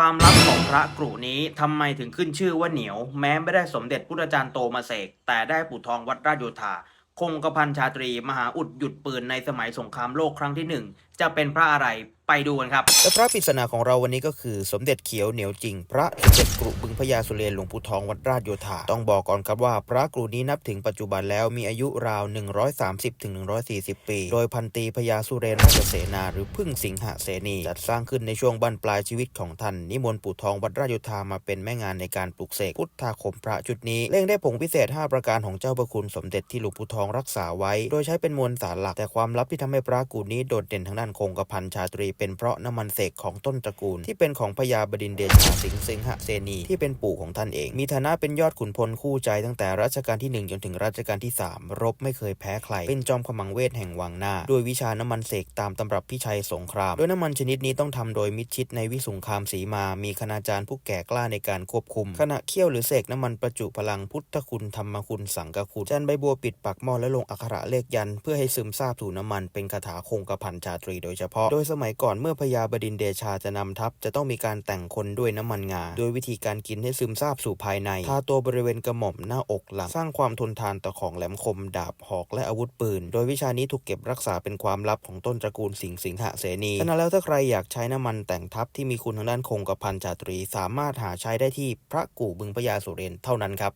ความลับของพระกรุนี้ทำไมถึงขึ้นชื่อว่าเหนียว แม้ไม่ได้สมเด็จพุทธจารย์โตมาเสก แต่ได้ปู่ทองวัดราชโยธา คงกระพันชาตรี มหาอุดหยุดปืนในสมัยสงครามโลกครั้งที่หนึ่ง จะเป็นพระอะไรไปดูกันครับและพระปริศนาของเราวันนี้ก็คือสมเด็จเขียวเหนียวจริง พระสมเด็จกรุบึงพญาสุเรนหลวงปู่ทองวัดราชโยธาต้องบอกก่อนครับว่า พระกรุนี้นับถึงปัจจุบันแล้วมีอายุราว 130ถึง140 ปี โดยพันตีพญาสุเรนราชเสนาหรือพึ่งสิงหเสนีจัดสร้างขึ้นในช่วงบั้นปลายชีวิตของท่านนิมนต์ปู่ทองวัดราชโยธามาเป็นแม่งานในการปลุกเสกพุทธาคมพระชุดนี้เล่งได้ผงพิเศษ 5 ประการของเจ้าพระคุณสมเด็จที่หลวงปู่ทองรักษาไว้ โดยใช้เป็นมวลสารหลักแต่ความลับที่ทำให้พระกรุนี้โดดเด่นทางด้านคงกระพันชาตรี เป็นเพราะน้ำมันเสกของต้นตระกูล ที่เป็นของพญาบดินเดชาสิงห์สิงหเสนีที่เป็นปู่ของท่านเอง มีฐานะเป็นยอดขุนพลคู่ใจตั้งแต่รัชกาลที่ 1 จนถึงรัชกาลที่ 3 รบไม่เคยแพ้ใคร เป็นจอมขมังเวทแห่งวังหน้า ด้วยวิชาน้ำมันเสกตามตำรับพิชัยสงคราม โดยน้ำมันชนิดนี้ต้องทำโดยมิชิดในวิสุงคามสีมา มีคณาจารย์ผู้แก่กล้าในการควบคุม ขณะเคี่ยวหรือเสกน้ำมันประจุพลังพุทธคุณธรรมคุณสังกคุณจันใบบัวปิดปากหม้อและลงอักขระเลขยัน เพื่อให้ซึมซาบสู่น้ำมันเป็นคาถาคงกระพันชาตรีโดยเฉพาะ โดยสมัยก่อนเมื่อพญาบดินเดชาจะนำทัพจะต้องมีการแต่งคนด้วยน้ำมันงา โดยวิธีการกินให้ซึมซาบสู่ภายใน ทาตัวบริเวณกระหม่อมหน้าอกหลัง สร้างความทนทานต่อของแหลมคม ดาบหอกและอาวุธปืน โดยวิชานี้ถูกเก็บรักษาเป็นความลับของต้นตระกูลสิงห์สิงหะเสนี ฉะนั้นแล้วถ้าใครอยากใช้น้ำมันแต่งทัพที่มีคุณทางด้านคงกระพันจาตรี สามารถหาใช้ได้ที่พระกู่บึงพญาสุเรนเท่านั้นครับ